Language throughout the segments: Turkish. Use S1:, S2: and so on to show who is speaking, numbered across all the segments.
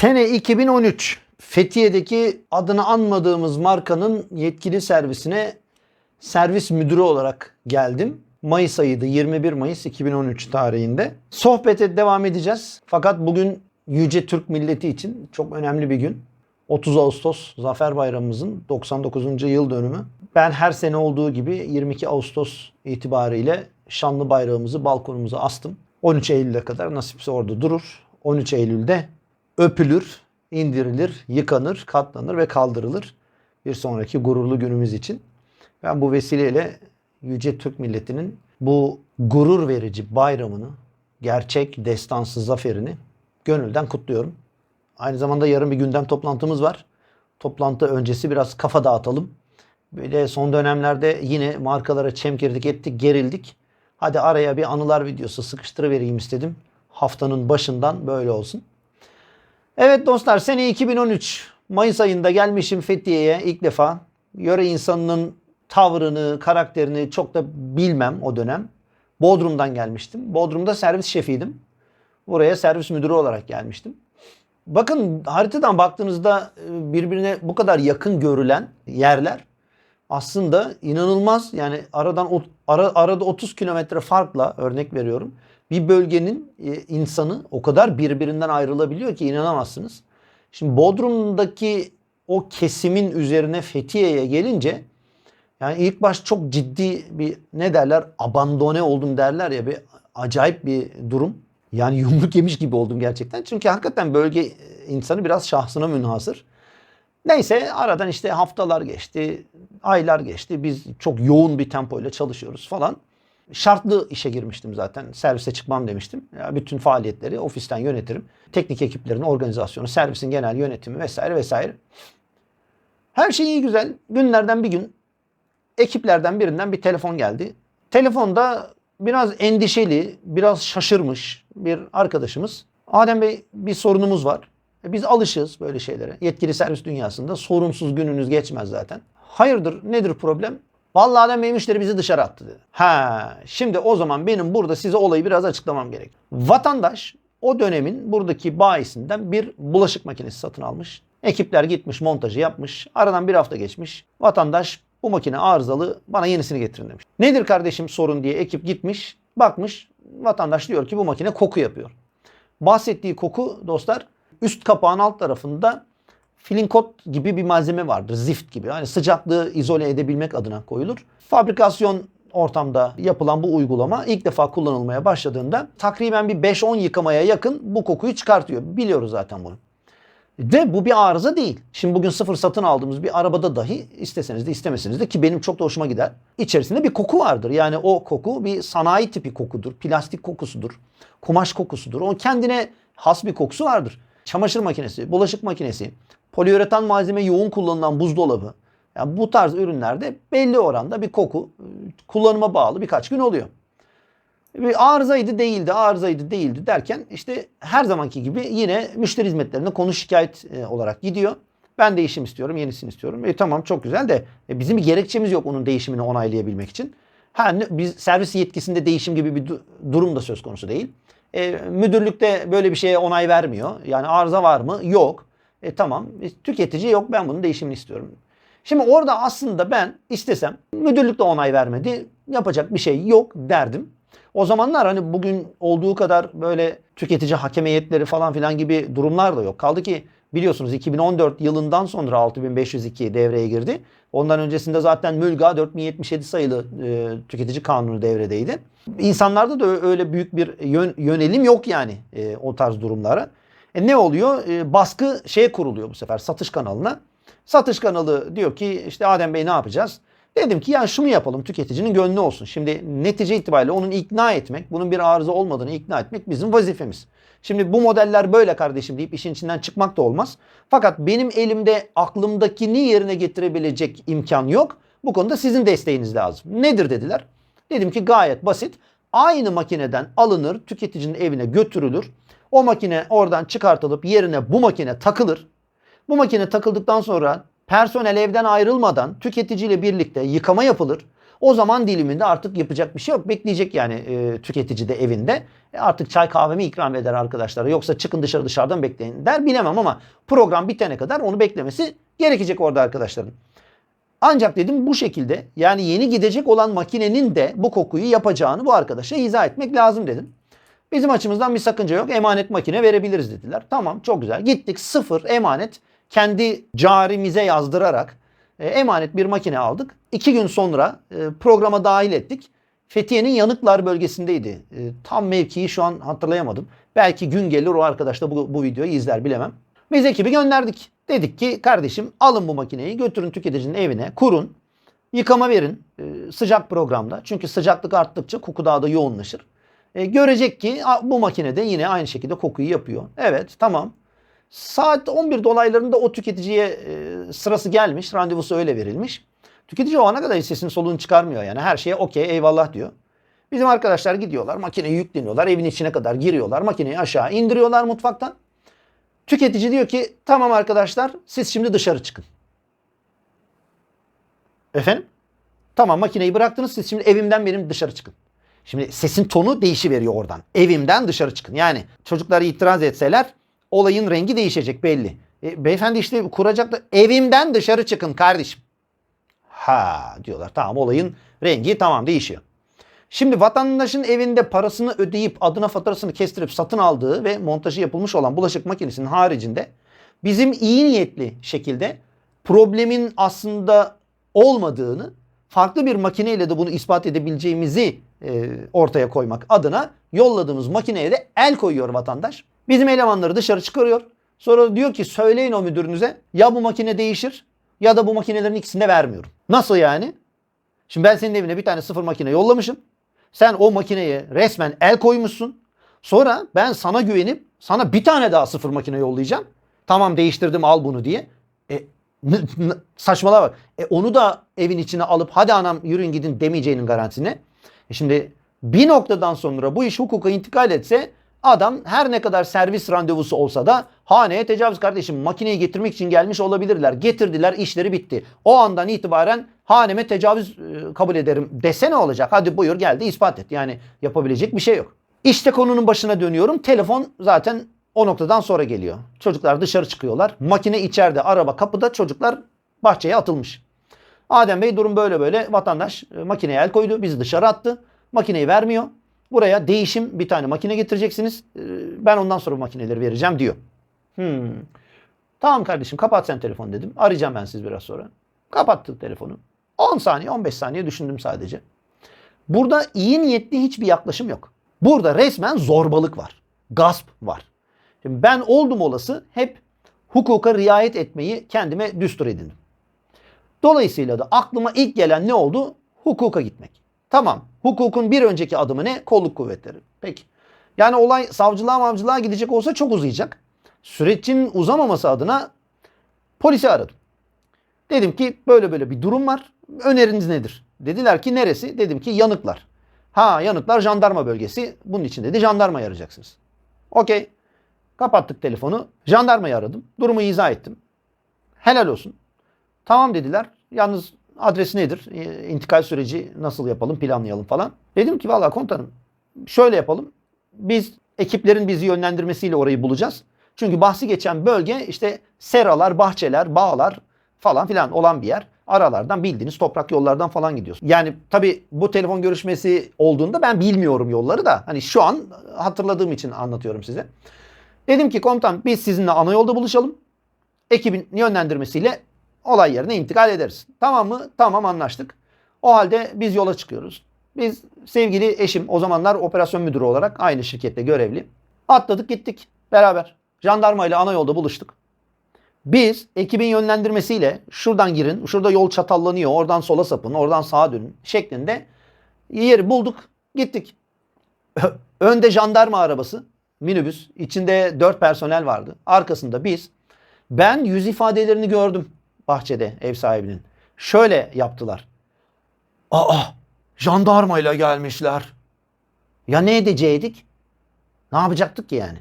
S1: Sene 2013. Fethiye'deki adını anmadığımız markanın yetkili servisine servis müdürü olarak geldim. Mayıs ayıydı 21 Mayıs 2013 tarihinde. Sohbete devam edeceğiz. Fakat bugün Yüce Türk milleti için çok önemli bir gün. 30 Ağustos Zafer Bayramımızın 99. yıl dönümü. Ben her sene olduğu gibi 22 Ağustos itibariyle şanlı bayrağımızı balkonumuza astım. 13 Eylül'e kadar nasipse orada durur. 13 Eylül'de öpülür, indirilir, yıkanır, katlanır ve kaldırılır. Bir sonraki gururlu günümüz için. Ben bu vesileyle Yüce Türk milletinin bu gurur verici bayramını, gerçek destansız zaferini gönülden kutluyorum. Aynı zamanda yarın bir gündem toplantımız var. Toplantı öncesi biraz kafa dağıtalım. Böyle son dönemlerde yine markalara çemkirdik ettik, gerildik. Hadi araya bir anılar videosu sıkıştırıvereyim istedim. Haftanın başından böyle olsun. Evet dostlar sene 2013 Mayıs ayında gelmişim Fethiye'ye ilk defa. Yöre insanının tavrını, karakterini çok da bilmem o dönem. Bodrum'dan gelmiştim. Bodrum'da servis şefiydim. Buraya servis müdürü olarak gelmiştim. Bakın haritadan baktığınızda e, birbirine bu kadar yakın görülen yerler aslında inanılmaz. Yani aradan ara, arada 30 kilometre farkla örnek veriyorum. Bir bölgenin e, insanı o kadar birbirinden ayrılabiliyor ki inanamazsınız. Şimdi Bodrum'daki o kesimin üzerine Fethiye'ye gelince yani ilk baş çok ciddi bir ne derler abandone oldum derler ya bir acayip bir durum. Yani yumruk yemiş gibi oldum gerçekten. Çünkü hakikaten bölge e, insanı biraz şahsına münhasır. Neyse aradan işte haftalar geçti, aylar geçti. Biz çok yoğun bir tempoyla çalışıyoruz falan. Şartlı işe girmiştim zaten. Servise çıkmam demiştim. Ya bütün faaliyetleri ofisten yönetirim. Teknik ekiplerin organizasyonu, servisin genel yönetimi vesaire vesaire. Her şey iyi güzel. Günlerden bir gün ekiplerden birinden bir telefon geldi. Telefonda biraz endişeli, biraz şaşırmış bir arkadaşımız. Adem Bey bir sorunumuz var. E, Biz alışığız böyle şeylere. Yetkili servis dünyasında sorunsuz gününüz geçmez zaten. Hayırdır nedir problem? Vallahi Bey müşteri bizi dışarı attı dedi. Ha, şimdi o zaman benim burada size olayı biraz açıklamam gerek. Vatandaş o dönemin buradaki bayisinden bir bulaşık makinesi satın almış. Ekipler gitmiş montajı yapmış. Aradan bir hafta geçmiş. Vatandaş bu makine arızalı bana yenisini getirin demiş. Nedir kardeşim sorun diye ekip gitmiş. Bakmış vatandaş diyor ki bu makine koku yapıyor. Bahsettiği koku dostlar üst kapağın alt tarafında filinkot gibi bir malzeme vardır. Zift gibi. Yani sıcaklığı izole edebilmek adına koyulur. Fabrikasyon ortamda yapılan bu uygulama ilk defa kullanılmaya başladığında takriben bir 5-10 yıkamaya yakın bu kokuyu çıkartıyor. Biliyoruz zaten bunu. De bu bir arıza değil. Şimdi bugün sıfır satın aldığımız bir arabada dahi isteseniz de istemeseniz de ki benim çok da hoşuma gider. İçerisinde bir koku vardır. Yani o koku bir sanayi tipi kokudur. Plastik kokusudur. Kumaş kokusudur. O kendine has bir kokusu vardır. Çamaşır makinesi, bulaşık makinesi, poliüretan malzeme yoğun kullanılan buzdolabı. Yani bu tarz ürünlerde belli oranda bir koku e, kullanıma bağlı birkaç gün oluyor. Bir arızaydı değildi, arızaydı değildi derken işte her zamanki gibi yine müşteri hizmetlerine konu şikayet e, olarak gidiyor. Ben değişim istiyorum, yenisini istiyorum. E tamam çok güzel de e, bizim bir gerekçemiz yok onun değişimini onaylayabilmek için. Ha biz servis yetkisinde değişim gibi bir du- durum da söz konusu değil. E, müdürlükte böyle bir şeye onay vermiyor. Yani arıza var mı? Yok. E tamam. E, tüketici yok ben bunun değişimini istiyorum. Şimdi orada aslında ben istesem müdürlük de onay vermedi. Yapacak bir şey yok derdim. O zamanlar hani bugün olduğu kadar böyle tüketici hakem heyetleri falan filan gibi durumlar da yok. Kaldı ki biliyorsunuz 2014 yılından sonra 6502 devreye girdi. Ondan öncesinde zaten Mülga 4077 sayılı e, tüketici kanunu devredeydi. İnsanlarda da öyle büyük bir yön- yönelim yok yani e, o tarz durumlara. E ne oluyor? E, baskı şeye kuruluyor bu sefer satış kanalına. Satış kanalı diyor ki işte Adem Bey ne yapacağız? Dedim ki ya şunu yapalım tüketicinin gönlü olsun. Şimdi netice itibariyle onun ikna etmek, bunun bir arıza olmadığını ikna etmek bizim vazifemiz. Şimdi bu modeller böyle kardeşim deyip işin içinden çıkmak da olmaz. Fakat benim elimde aklımdakini yerine getirebilecek imkan yok. Bu konuda sizin desteğiniz lazım. Nedir dediler. Dedim ki gayet basit. Aynı makineden alınır, tüketicinin evine götürülür. O makine oradan çıkartılıp yerine bu makine takılır. Bu makine takıldıktan sonra personel evden ayrılmadan tüketiciyle birlikte yıkama yapılır. O zaman diliminde artık yapacak bir şey yok. Bekleyecek yani e, tüketici de evinde. E, artık çay kahvemi ikram eder arkadaşlara. Yoksa çıkın dışarı dışarıdan bekleyin der bilemem ama program bitene kadar onu beklemesi gerekecek orada arkadaşların. Ancak dedim bu şekilde yani yeni gidecek olan makinenin de bu kokuyu yapacağını bu arkadaşa izah etmek lazım dedim. Bizim açımızdan bir sakınca yok. Emanet makine verebiliriz dediler. Tamam çok güzel. Gittik sıfır emanet kendi carimize yazdırarak e, emanet bir makine aldık. İki gün sonra e, programa dahil ettik. Fethiye'nin Yanıklar bölgesindeydi. E, tam mevkiyi şu an hatırlayamadım. Belki gün gelir o arkadaş da bu, bu videoyu izler bilemem. Biz ekibi gönderdik. Dedik ki kardeşim alın bu makineyi götürün tüketicinin evine kurun. Yıkama verin e, sıcak programda. Çünkü sıcaklık arttıkça koku daha da yoğunlaşır. E, görecek ki bu makinede yine aynı şekilde kokuyu yapıyor. Evet tamam. Saat 11 dolaylarında o tüketiciye e, sırası gelmiş. Randevusu öyle verilmiş. Tüketici o ana kadar sesini soluğunu çıkarmıyor yani. Her şeye okey eyvallah diyor. Bizim arkadaşlar gidiyorlar makineyi yükleniyorlar. Evin içine kadar giriyorlar. Makineyi aşağı indiriyorlar mutfaktan. Tüketici diyor ki tamam arkadaşlar siz şimdi dışarı çıkın. Efendim? Tamam makineyi bıraktınız siz şimdi evimden benim dışarı çıkın. Şimdi sesin tonu değişiveriyor oradan. Evimden dışarı çıkın. Yani çocuklar itiraz etseler olayın rengi değişecek belli. E, beyefendi işte kuracak da evimden dışarı çıkın kardeşim. Ha diyorlar tamam olayın rengi tamam değişiyor. Şimdi vatandaşın evinde parasını ödeyip adına faturasını kestirip satın aldığı ve montajı yapılmış olan bulaşık makinesinin haricinde bizim iyi niyetli şekilde problemin aslında olmadığını farklı bir makineyle de bunu ispat edebileceğimizi e, ortaya koymak adına yolladığımız makineye de el koyuyor vatandaş. Bizim elemanları dışarı çıkarıyor. Sonra diyor ki söyleyin o müdürünüze ya bu makine değişir ya da bu makinelerin ikisini de vermiyorum. Nasıl yani? Şimdi ben senin evine bir tane sıfır makine yollamışım. Sen o makineye resmen el koymuşsun. Sonra ben sana güvenip sana bir tane daha sıfır makine yollayacağım. Tamam değiştirdim al bunu diye. E, saçmalığa bak. E, onu da evin içine alıp hadi anam yürüyün gidin demeyeceğinin garantisine. E şimdi bir noktadan sonra bu iş hukuka intikal etse adam her ne kadar servis randevusu olsa da haneye tecavüz kardeşim makineyi getirmek için gelmiş olabilirler. Getirdiler işleri bitti. O andan itibaren haneme tecavüz e, kabul ederim dese ne olacak? Hadi buyur geldi ispat et. Yani yapabilecek bir şey yok. İşte konunun başına dönüyorum. Telefon zaten o noktadan sonra geliyor. Çocuklar dışarı çıkıyorlar. Makine içeride, araba kapıda, çocuklar bahçeye atılmış. Adem Bey durum böyle böyle. Vatandaş e, makineye el koydu. Bizi dışarı attı. Makineyi vermiyor. Buraya değişim bir tane makine getireceksiniz. E, Ben ondan sonra bu makineleri vereceğim diyor. Hmm. Tamam kardeşim kapat sen telefonu dedim. Arayacağım ben siz biraz sonra. Kapattık telefonu. 10 saniye 15 saniye düşündüm sadece. Burada iyi niyetli hiçbir yaklaşım yok. Burada resmen zorbalık var. Gasp var. Şimdi ben oldum olası hep hukuka riayet etmeyi kendime düstur edindim. Dolayısıyla da aklıma ilk gelen ne oldu? Hukuka gitmek. Tamam. Hukukun bir önceki adımı ne? Kolluk kuvvetleri. Peki. Yani olay savcılığa mavcılığa gidecek olsa çok uzayacak. Sürecin uzamaması adına polisi aradım. Dedim ki böyle böyle bir durum var. Öneriniz nedir? Dediler ki neresi? Dedim ki yanıklar. Ha yanıklar jandarma bölgesi. Bunun için dedi jandarmayı arayacaksınız. Okey. Kapattık telefonu. Jandarmayı aradım. Durumu izah ettim. Helal olsun. Tamam dediler. Yalnız adresi nedir? E, İntikal süreci nasıl yapalım, planlayalım falan. Dedim ki valla komutanım şöyle yapalım. Biz ekiplerin bizi yönlendirmesiyle orayı bulacağız. Çünkü bahsi geçen bölge işte seralar, bahçeler, bağlar falan filan olan bir yer. Aralardan bildiğiniz toprak yollardan falan gidiyorsun. Yani tabii bu telefon görüşmesi olduğunda ben bilmiyorum yolları da. Hani şu an hatırladığım için anlatıyorum size. Dedim ki komutan biz sizinle ana yolda buluşalım. Ekibin yönlendirmesiyle olay yerine intikal ederiz. Tamam mı? Tamam anlaştık. O halde biz yola çıkıyoruz. Biz sevgili eşim o zamanlar operasyon müdürü olarak aynı şirkette görevli. Atladık gittik beraber. Jandarma ile ana yolda buluştuk. Biz ekibin yönlendirmesiyle şuradan girin, şurada yol çatallanıyor, oradan sola sapın, oradan sağa dönün şeklinde yeri bulduk, gittik. Önde jandarma arabası, minibüs, içinde dört personel vardı. Arkasında biz. Ben yüz ifadelerini gördüm bahçede ev sahibinin. Şöyle yaptılar. Aa, jandarmayla gelmişler. Ya ne edeceydik? Ne yapacaktık ki yani?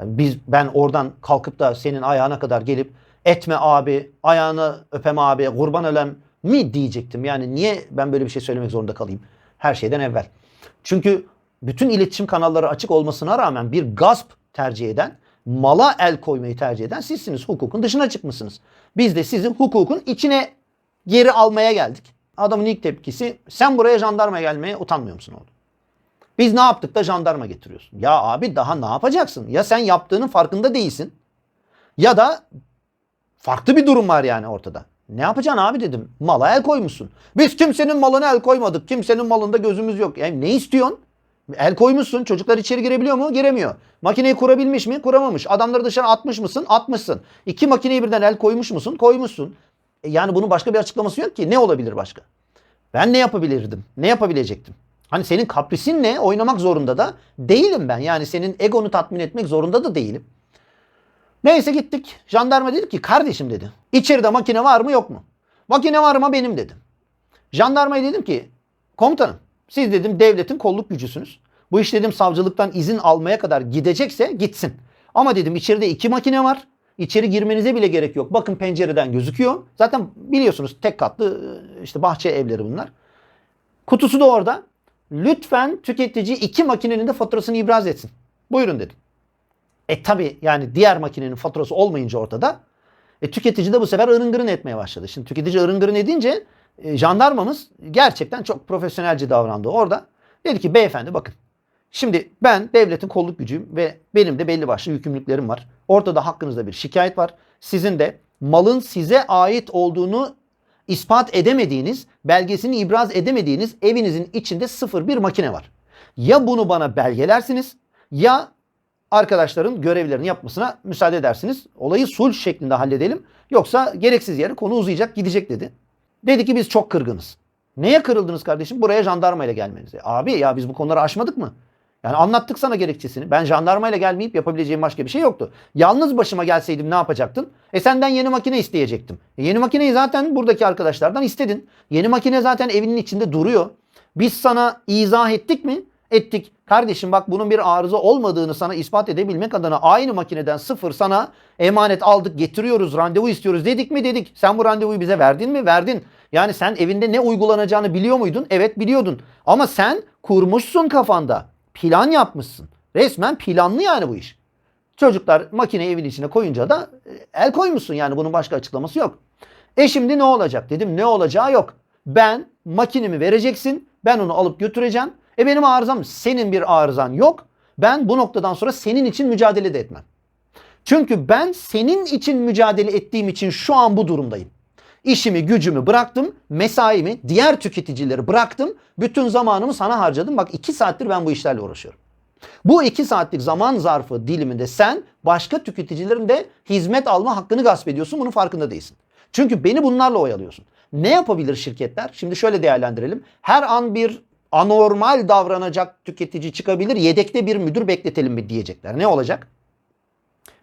S1: Biz ben oradan kalkıp da senin ayağına kadar gelip etme abi, ayağını öpem abi, kurban ölem mi diyecektim. Yani niye ben böyle bir şey söylemek zorunda kalayım her şeyden evvel. Çünkü bütün iletişim kanalları açık olmasına rağmen bir gasp tercih eden, mala el koymayı tercih eden sizsiniz. Hukukun dışına çıkmışsınız. Biz de sizi hukukun içine geri almaya geldik. Adamın ilk tepkisi sen buraya jandarma gelmeye utanmıyor musun oğlum? Biz ne yaptık da jandarma getiriyorsun? Ya abi daha ne yapacaksın? Ya sen yaptığının farkında değilsin. Ya da farklı bir durum var yani ortada. Ne yapacaksın abi dedim. Mala el koymuşsun. Biz kimsenin malına el koymadık. Kimsenin malında gözümüz yok. Yani ne istiyorsun? El koymuşsun. Çocuklar içeri girebiliyor mu? Giremiyor. Makineyi kurabilmiş mi? Kuramamış. Adamları dışarı atmış mısın? Atmışsın. İki makineyi birden el koymuş musun? Koymuşsun. E yani bunun başka bir açıklaması yok ki. Ne olabilir başka? Ben ne yapabilirdim? Ne yapabilecektim? Hani senin kaprisin ne? Oynamak zorunda da değilim ben. Yani senin egonu tatmin etmek zorunda da değilim. Neyse gittik. Jandarma dedi ki kardeşim dedi. İçeride makine var mı yok mu? Makine var mı benim dedim. Jandarmaya dedim ki komutanım siz dedim devletin kolluk gücüsünüz. Bu iş dedim savcılıktan izin almaya kadar gidecekse gitsin. Ama dedim içeride iki makine var. İçeri girmenize bile gerek yok. Bakın pencereden gözüküyor. Zaten biliyorsunuz tek katlı işte bahçe evleri bunlar. Kutusu da orada. Lütfen tüketici iki makinenin de faturasını ibraz etsin. Buyurun dedim. E tabi yani diğer makinenin faturası olmayınca ortada e, tüketici de bu sefer ırıngırın etmeye başladı. Şimdi tüketici ırıngırın edince e, jandarmamız gerçekten çok profesyonelce davrandı orada. Dedi ki beyefendi bakın şimdi ben devletin kolluk gücüyüm ve benim de belli başlı yükümlülüklerim var. Ortada hakkınızda bir şikayet var. Sizin de malın size ait olduğunu ispat edemediğiniz, belgesini ibraz edemediğiniz evinizin içinde sıfır bir makine var. Ya bunu bana belgelersiniz ya arkadaşların görevlerini yapmasına müsaade edersiniz. Olayı sulh şeklinde halledelim. Yoksa gereksiz yere konu uzayacak gidecek dedi. Dedi ki biz çok kırgınız. Neye kırıldınız kardeşim? Buraya jandarmayla gelmenize. Abi ya biz bu konuları aşmadık mı? Yani anlattık sana gerekçesini. Ben jandarmayla gelmeyip yapabileceğim başka bir şey yoktu. Yalnız başıma gelseydim ne yapacaktın? E senden yeni makine isteyecektim. E yeni makineyi zaten buradaki arkadaşlardan istedin. Yeni makine zaten evinin içinde duruyor. Biz sana izah ettik mi? Ettik. Kardeşim bak bunun bir arıza olmadığını sana ispat edebilmek adına aynı makineden sıfır sana emanet aldık getiriyoruz randevu istiyoruz dedik mi dedik. Sen bu randevuyu bize verdin mi? Verdin. Yani sen evinde ne uygulanacağını biliyor muydun? Evet biliyordun. Ama sen kurmuşsun kafanda. Plan yapmışsın. Resmen planlı yani bu iş. Çocuklar makine evin içine koyunca da e, el koymuşsun yani bunun başka açıklaması yok. E şimdi ne olacak dedim ne olacağı yok. Ben makinemi vereceksin ben onu alıp götüreceğim. E benim arızam senin bir arızan yok. Ben bu noktadan sonra senin için mücadele de etmem. Çünkü ben senin için mücadele ettiğim için şu an bu durumdayım. İşimi gücümü bıraktım, mesaimi, diğer tüketicileri bıraktım. Bütün zamanımı sana harcadım. Bak iki saattir ben bu işlerle uğraşıyorum. Bu iki saatlik zaman zarfı diliminde sen başka tüketicilerin de hizmet alma hakkını gasp ediyorsun. Bunun farkında değilsin. Çünkü beni bunlarla oyalıyorsun. Ne yapabilir şirketler? Şimdi şöyle değerlendirelim. Her an bir anormal davranacak tüketici çıkabilir. Yedekte bir müdür bekletelim mi diyecekler. Ne olacak?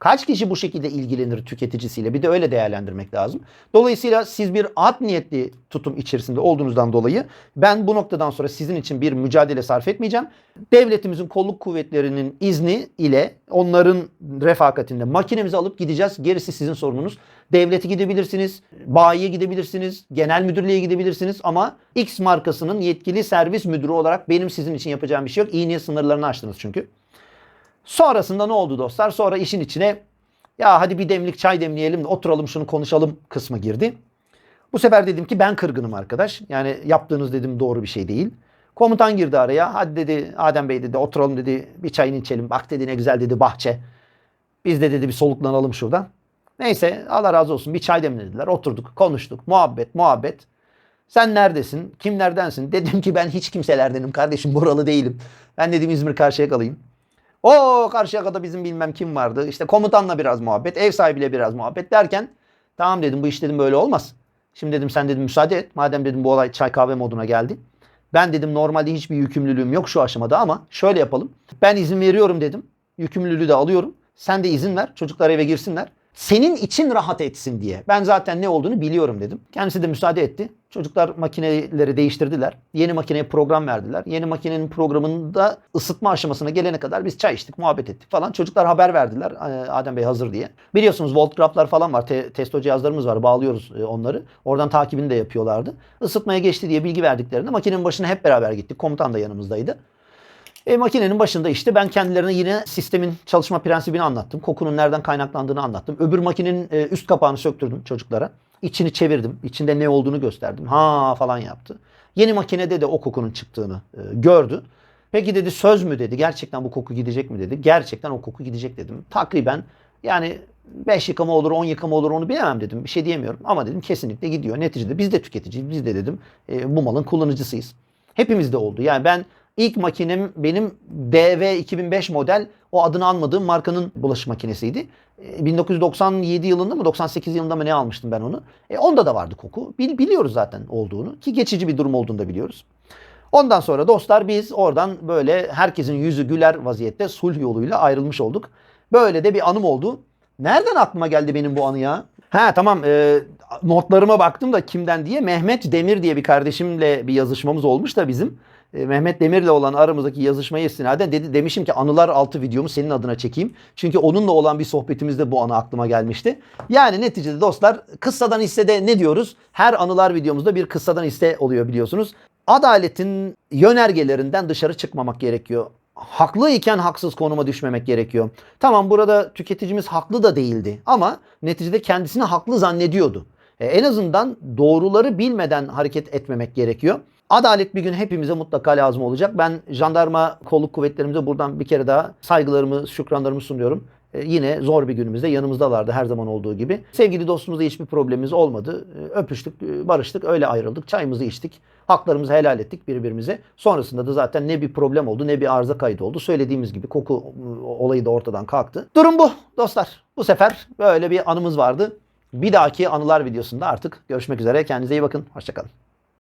S1: Kaç kişi bu şekilde ilgilenir tüketicisiyle? Bir de öyle değerlendirmek lazım. Dolayısıyla siz bir art niyetli tutum içerisinde olduğunuzdan dolayı ben bu noktadan sonra sizin için bir mücadele sarf etmeyeceğim. Devletimizin kolluk kuvvetlerinin izni ile onların refakatinde makinemizi alıp gideceğiz. Gerisi sizin sorununuz. Devlete gidebilirsiniz, bayiye gidebilirsiniz, genel müdürlüğe gidebilirsiniz ama X markasının yetkili servis müdürü olarak benim sizin için yapacağım bir şey yok. İyi niyet sınırlarını aştınız çünkü. Sonrasında ne oldu dostlar? Sonra işin içine ya hadi bir demlik çay demleyelim de oturalım şunu konuşalım kısmı girdi. Bu sefer dedim ki ben kırgınım arkadaş. Yani yaptığınız dedim doğru bir şey değil. Komutan girdi araya. Hadi dedi Adem Bey dedi oturalım dedi bir çayını içelim. Bak dedi ne güzel dedi bahçe. Biz de dedi bir soluklanalım şuradan. Neyse Allah razı olsun bir çay demlediler. Oturduk konuştuk muhabbet muhabbet. Sen neredesin? Kimlerdensin? Dedim ki ben hiç kimselerdenim kardeşim buralı değilim. Ben dedim İzmir Karşıyaka'lıyım. O Karşıyaka'da bizim bilmem kim vardı. İşte komutanla biraz muhabbet, ev sahibiyle biraz muhabbet derken tamam dedim bu iş dedim böyle olmaz. Şimdi dedim sen dedim müsaade et. Madem dedim bu olay çay kahve moduna geldi. Ben dedim normalde hiçbir yükümlülüğüm yok şu aşamada ama şöyle yapalım. Ben izin veriyorum dedim. Yükümlülüğü de alıyorum. Sen de izin ver. Çocuklar eve girsinler. Senin için rahat etsin diye. Ben zaten ne olduğunu biliyorum dedim. Kendisi de müsaade etti. Çocuklar makineleri değiştirdiler. Yeni makineye program verdiler. Yeni makinenin programında ısıtma aşamasına gelene kadar biz çay içtik, muhabbet ettik falan. Çocuklar haber verdiler Adem Bey hazır diye. Biliyorsunuz voltgraflar falan var. Te- testo cihazlarımız var. Bağlıyoruz e, onları. Oradan takibini de yapıyorlardı. Isıtmaya geçti diye bilgi verdiklerinde makinenin başına hep beraber gittik. Komutan da yanımızdaydı. E, makinenin başında işte ben kendilerine yine sistemin çalışma prensibini anlattım. Kokunun nereden kaynaklandığını anlattım. Öbür makinenin e, üst kapağını söktürdüm çocuklara. İçini çevirdim. İçinde ne olduğunu gösterdim. Ha falan yaptı. Yeni makinede de o kokunun çıktığını e, gördü. Peki dedi söz mü dedi. Gerçekten bu koku gidecek mi dedi. Gerçekten o koku gidecek dedim. Takriben yani 5 yıkama olur 10 yıkama olur onu bilemem dedim. Bir şey diyemiyorum. Ama dedim kesinlikle gidiyor. Neticede biz de tüketiciyiz. Biz de dedim e, bu malın kullanıcısıyız. Hepimizde oldu. Yani ben ilk makinem benim DV 2005 model o adını anmadığım markanın bulaşık makinesiydi. E, 1997 yılında mı 98 yılında mı ne almıştım ben onu. E, onda da vardı koku. Bil- biliyoruz zaten olduğunu ki geçici bir durum olduğunu da biliyoruz. Ondan sonra dostlar biz oradan böyle herkesin yüzü güler vaziyette sulh yoluyla ayrılmış olduk. Böyle de bir anım oldu. Nereden aklıma geldi benim bu anı ya? Ha tamam e, notlarıma baktım da kimden diye Mehmet Demir diye bir kardeşimle bir yazışmamız olmuş da bizim. E, Mehmet Demir'le olan aramızdaki yazışmaya istinaden dedi, demişim ki anılar altı videomu senin adına çekeyim. Çünkü onunla olan bir sohbetimizde bu anı aklıma gelmişti. Yani neticede dostlar kıssadan hissede ne diyoruz? Her anılar videomuzda bir kıssadan hisse oluyor biliyorsunuz. Adaletin yönergelerinden dışarı çıkmamak gerekiyor. Haklı iken haksız konuma düşmemek gerekiyor. Tamam burada tüketicimiz haklı da değildi ama neticede kendisini haklı zannediyordu. E, en azından doğruları bilmeden hareket etmemek gerekiyor. Adalet bir gün hepimize mutlaka lazım olacak. Ben jandarma kolluk kuvvetlerimize buradan bir kere daha saygılarımı, şükranlarımı sunuyorum. E, yine zor bir günümüzde yanımızdalardı her zaman olduğu gibi. Sevgili dostumuzla hiçbir problemimiz olmadı. E, öpüştük, e, barıştık, öyle ayrıldık. Çayımızı içtik. Haklarımızı helal ettik birbirimize. Sonrasında da zaten ne bir problem oldu ne bir arıza kaydı oldu. Söylediğimiz gibi koku e, olayı da ortadan kalktı. Durum bu dostlar. Bu sefer böyle bir anımız vardı. Bir dahaki anılar videosunda artık görüşmek üzere. Kendinize iyi bakın. Hoşçakalın.